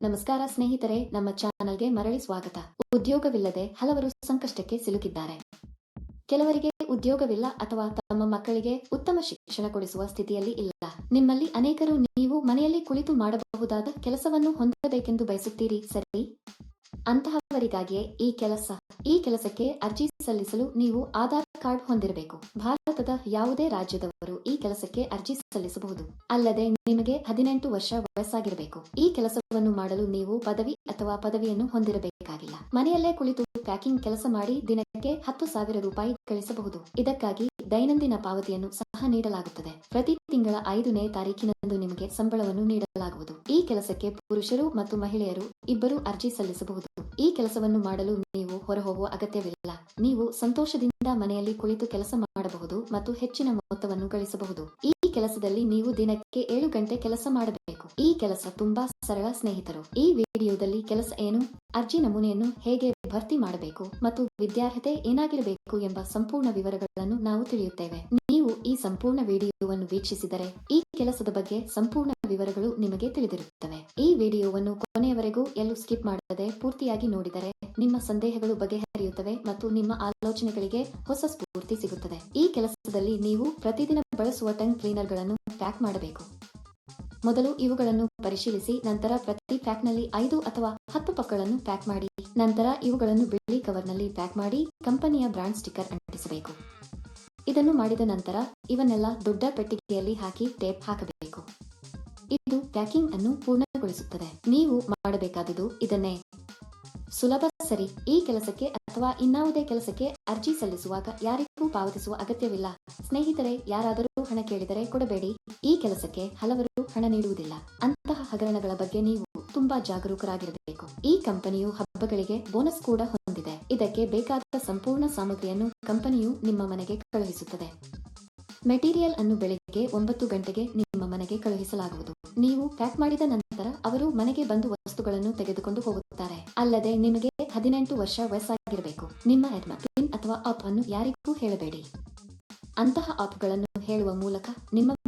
ನಮಸ್ಕಾರ ಸ್ನೇಹಿತರೆ, ನಮ್ಮ ಚಾನಲ್ಗೆ ಮರಳಿ ಸ್ವಾಗತ. ಉದ್ಯೋಗವಿಲ್ಲದೆ ಹಲವರು ಸಂಕಷ್ಟಕ್ಕೆ ಸಿಲುಕಿದ್ದಾರೆ. ಕೆಲವರಿಗೆ ಉದ್ಯೋಗವಿಲ್ಲ ಅಥವಾ ತಮ್ಮ ಮಕ್ಕಳಿಗೆ ಉತ್ತಮ ಶಿಕ್ಷಣ ಕೊಡಿಸುವ ಸ್ಥಿತಿಯಲ್ಲಿ ಇಲ್ಲ. ನಿಮ್ಮಲ್ಲಿ ಅನೇಕರು ನೀವು ಮನೆಯಲ್ಲಿ ಕುಳಿತು ಮಾಡಬಹುದಾದ ಕೆಲಸವನ್ನು ಹೊಂದಬೇಕೆಂದು ಬಯಸುತ್ತೀರಿ, ಸರಿ? ಅಂತಹವರಿಗಾಗಿಯೇ ಈ ಕೆಲಸ, ಈ ಕೆಲಸಕ್ಕೆ ಅರ್ಜಿ ಸಲ್ಲಿಸಲು ನೀವು ಆಧಾರ್ ಕಾರ್ಡ್ ಹೊಂದಿರಬೇಕು. ಭಾರತದ ಯಾವುದೇ ರಾಜ್ಯದವರು ಈ ಕೆಲಸಕ್ಕೆ ಅರ್ಜಿ ಸಲ್ಲಿಸಬಹುದು. ಅಲ್ಲದೆ ನಿಮಗೆ ಹದಿನೆಂಟು ವರ್ಷ ವಯಸ್ಸಾಗಿರಬೇಕು. ಈ ಕೆಲಸವನ್ನು ಮಾಡಲು ನೀವು ಪದವಿ ಅಥವಾ ಪದವಿಯನ್ನು ಹೊಂದಿರಬೇಕಾಗಿಲ್ಲ. ಮನೆಯಲ್ಲೇ ಕುಳಿತು ಪ್ಯಾಕಿಂಗ್ ಕೆಲಸ ಮಾಡಿ ದಿನಕ್ಕೆ ಹತ್ತು ಸಾವಿರ ರೂಪಾಯಿ ಗಳಿಸಬಹುದು. ಇದಕ್ಕಾಗಿ ದೈನಂದಿನ ಪಾವತಿಯನ್ನು ಸಹ ನೀಡಲಾಗುತ್ತದೆ. ಪ್ರತಿ ತಿಂಗಳ ಐದನೇ ತಾರೀಕಿನಂದು ನಿಮಗೆ ಸಂಬಳವನ್ನು ನೀಡಲಾಗುವುದು. ಈ ಕೆಲಸಕ್ಕೆ ಪುರುಷರು ಮತ್ತು ಮಹಿಳೆಯರು ಇಬ್ಬರು ಅರ್ಜಿ ಸಲ್ಲಿಸಬಹುದು. ಈ ಕೆಲಸವನ್ನು ಮಾಡಲು ನೀವು ಹೊರಹೋಗುವ ಅಗತ್ಯವಿಲ್ಲ. ನೀವು ಸಂತೋಷದಿಂದ ಮನೆಯಲ್ಲಿ ಕುಳಿತು ಕೆಲಸ ಮಾಡಬಹುದು ಮತ್ತು ಹೆಚ್ಚಿನ ಮೊತ್ತವನ್ನು ಗಳಿಸಬಹುದು. ಈ ಕೆಲಸದಲ್ಲಿ ನೀವು ದಿನಕ್ಕೆ ಏಳು ಗಂಟೆ ಕೆಲಸ ಮಾಡಬೇಕು. ಈ ಕೆಲಸ ತುಂಬಾ ಸರಳ ಸ್ನೇಹಿತರು. ಈ ವಿಡಿಯೋದಲ್ಲಿ ಕೆಲಸ ಏನು, ಅರ್ಜಿ ನಮೂನೆಯನ್ನು ಹೇಗೆ ಭರ್ತಿ ಮಾಡಬೇಕು ಮತ್ತು ವಿದ್ಯಾರ್ಹತೆ ಏನಾಗಿರಬೇಕು ಎಂಬ ಸಂಪೂರ್ಣ ವಿವರಗಳನ್ನು ನಾವು ತಿಳಿಯುತ್ತೇವೆ. ಈ ಸಂಪೂರ್ಣ ವಿಡಿಯೋವನ್ನು ವೀಕ್ಷಿಸಿದರೆ ಈ ಕೆಲಸದ ಬಗ್ಗೆ ಸಂಪೂರ್ಣ ವಿವರಗಳು ನಿಮಗೆ ತಿಳಿದಿರುತ್ತವೆ. ಈ ವಿಡಿಯೋವನ್ನು ಕೊನೆಯವರೆಗೂ ಎಲ್ಲೂ ಸ್ಕಿಪ್ ಮಾಡದೆ ಪೂರ್ತಿಯಾಗಿ ನೋಡಿದರೆ ನಿಮ್ಮ ಸಂದೇಹಗಳು ಬಗೆಹರಿಯುತ್ತವೆ ಮತ್ತು ನಿಮ್ಮ ಆಲೋಚನೆಗಳಿಗೆ ಹೊಸ ಸ್ಫೂರ್ತಿ ಸಿಗುತ್ತದೆ. ಈ ಕೆಲಸದಲ್ಲಿ ನೀವು ಪ್ರತಿದಿನ ಬಳಸುವ ಟಂಗ್ ಕ್ಲೀನರ್ಗಳನ್ನು ಪ್ಯಾಕ್ ಮಾಡಬೇಕು. ಮೊದಲು ಇವುಗಳನ್ನು ಪರಿಶೀಲಿಸಿ, ನಂತರ ಪ್ರತಿ ಪ್ಯಾಕ್ನಲ್ಲಿ ಐದು ಅಥವಾ ಹತ್ತು ಪಕ್ಕಗಳನ್ನು ಪ್ಯಾಕ್ ಮಾಡಿ, ನಂತರ ಇವುಗಳನ್ನು ಬಿಳಿ ಕವರ್ನಲ್ಲಿ ಪ್ಯಾಕ್ ಮಾಡಿ, ಕಂಪನಿಯ ಬ್ರಾಂಡ್ ಸ್ಟಿಕ್ಕರ್ ಅಂಟಿಸಬೇಕು. ಇದನ್ನು ಮಾಡಿದ ನಂತರ ಇವನ್ನೆಲ್ಲ ದೊಡ್ಡ ಪೆಟ್ಟಿಗೆಯಲ್ಲಿ ಹಾಕಿ ಟೇಪ್ ಹಾಕಬೇಕು. ಇದು ಪ್ಯಾಕಿಂಗ್ ಅನ್ನು ಪೂರ್ಣಗೊಳಿಸುತ್ತದೆ. ನೀವು ಮಾಡಬೇಕಾದುದು ಇದನ್ನೇ. ಸುಲಭ, ಸರಿ. ಈ ಕೆಲಸಕ್ಕೆ ಅಥವಾ ಇನ್ನಾವುದೇ ಕೆಲಸಕ್ಕೆ ಅರ್ಜಿ ಸಲ್ಲಿಸುವಾಗ ಯಾರಿಗೂ ಪಾವತಿಸುವ ಅಗತ್ಯವಿಲ್ಲ. ಸ್ನೇಹಿತರೆ, ಯಾರಾದರೂ ಹಣ ಕೇಳಿದರೆ ಕೊಡಬೇಡಿ. ಈ ಕೆಲಸಕ್ಕೆ ಹಲವರು ಹಣ ನೀಡುವುದಿಲ್ಲ. ಅಂತಹ ಹಗರಣಗಳ ಬಗ್ಗೆ ನೀವು ತುಂಬಾ ಜಾಗರೂಕರಾಗಿರಬೇಕು. ಈ ಕಂಪನಿಯು ಹಬ್ಬಗಳಿಗೆ ಬೋನಸ್ ಕೂಡ ಹೊಂದಿದೆ. ಇದಕ್ಕೆ ಬೇಕಾದ ಸಂಪೂರ್ಣ ಸಾಮಗ್ರಿಯನ್ನು ಕಂಪನಿಯು ನಿಮ್ಮ ಮನೆಗೆ ಕಳುಹಿಸುತ್ತದೆ. ಮೆಟೀರಿಯಲ್ ಅನ್ನು ಬೆಳಿಗ್ಗೆ ಒಂಬತ್ತು ಗಂಟೆಗೆ ನಿಮ್ಮ ಮನೆಗೆ ಕಳುಹಿಸಲಾಗುವುದು. ನೀವು ಪ್ಯಾಕ್ ಮಾಡಿದ ನಂತರ ಅವರು ಮನೆಗೆ ಬಂದು ವಸ್ತುಗಳನ್ನು ತೆಗೆದುಕೊಂಡು ಹೋಗುತ್ತಾರೆ. ಅಲ್ಲದೆ ನಿಮಗೆ ಹದಿನೆಂಟು ವರ್ಷ ವಯಸ್ಸಾಗಿರಬೇಕು. ನಿಮ್ಮ ಎಡ್ಮ ಪಿನ್ ಅಥವಾ ಆಪ್ ಅನ್ನು ಯಾರಿಗೂ ಹೇಳಬೇಡಿ. ಅಂತಹ ಆಪ್ಗಳನ್ನು ಹೇಳುವ ಮೂಲಕ ನಿಮ್ಮ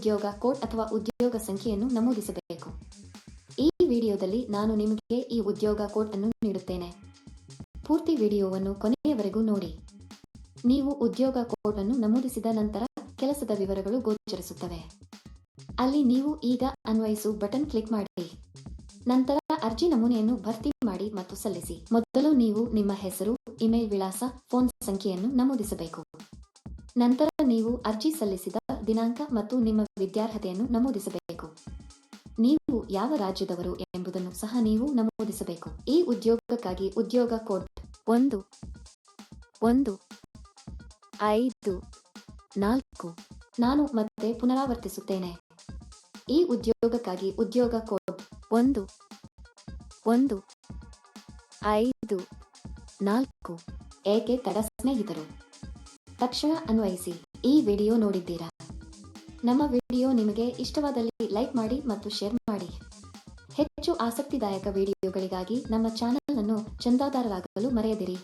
ಉದ್ಯೋಗ ಕೋಡ್ ಅಥವಾ ಉದ್ಯೋಗ ಸಂಖ್ಯೆಯನ್ನು ನಮೂದಿಸಬೇಕು. ಈ ವಿಡಿಯೋದಲ್ಲಿ ನಾನು ನಿಮಗೆ ಈ ಉದ್ಯೋಗ ಕೋಡ್ ಅನ್ನು ನೀಡುತ್ತೇನೆ. ಪೂರ್ತಿ ವಿಡಿಯೋವನ್ನು ಕೊನೆಯವರೆಗೂ ನೋಡಿ. ನೀವು ಉದ್ಯೋಗ ಕೋಡ್ ಅನ್ನು ನಮೂದಿಸಿದ ನಂತರ ಕೆಲಸದ ವಿವರಗಳು ಗೋಚರಿಸುತ್ತವೆ. ಅಲ್ಲಿ ನೀವು ಈಗ ಅನ್ವಯಿಸು ಬಟನ್ ಕ್ಲಿಕ್ ಮಾಡಿ. ನಂತರ ಅರ್ಜಿ ನಮೂನೆಯನ್ನು ಭರ್ತಿ ಮಾಡಿ ಮತ್ತು ಸಲ್ಲಿಸಿ. ಮೊದಲು ನೀವು ನಿಮ್ಮ ಹೆಸರು, ಇಮೇಲ್ ವಿಳಾಸ, ಫೋನ್ ಸಂಖ್ಯೆಯನ್ನು ನಮೂದಿಸಬೇಕು. ನಂತರ ನೀವು ಅರ್ಜಿ ಸಲ್ಲಿಸಿದ ದಿನಾಂಕ ಮತ್ತು ನಿಮ್ಮ ವಿದ್ಯಾರ್ಹತೆಯನ್ನು ನಮೂದಿಸಬೇಕು. ನೀವು ಯಾವ ರಾಜ್ಯದವರು ಎಂಬುದನ್ನು ಸಹ ನೀವು ನಮೂದಿಸಬೇಕು. ಈ ಉದ್ಯೋಗಕ್ಕಾಗಿ ಉದ್ಯೋಗ ಕೋಡ್ ಒಂದು ಒಂದು, ಐದು, ನಾಲ್ಕು, ನಾನು ಮತ್ತೆ ಪುನರಾವರ್ತಿಸುತ್ತೇನೆ. ಈ ಉದ್ಯೋಗಕ್ಕಾಗಿ ಉದ್ಯೋಗ ಕೋಡ್ ಒಂದು ಒಂದು, ಐದು, ನಾಲ್ಕು, ಏಕೆ ತಡ ಸ್ನೇಹಿತರು? ತಕ್ಷಣ ಅನ್ವಯಿಸಿ. ಈ ವಿಡಿಯೋ ನೋಡಿದ್ದೀರಾ? ನಮ್ಮ ವಿಡಿಯೋ ನಿಮಗೆ ಇಷ್ಟವಾದಲ್ಲಿ ಲೈಕ್ ಮಾಡಿ ಮತ್ತು ಶೇರ್ ಮಾಡಿ. ಹೆಚ್ಚು ಆಸಕ್ತಿದಾಯಕ ವಿಡಿಯೋಗಳಿಗಾಗಿ ನಮ್ಮ ಚಾನೆಲ್ ಅನ್ನು ಚಂದಾದಾರರಾಗಲು ಮರೆಯದಿರಿ.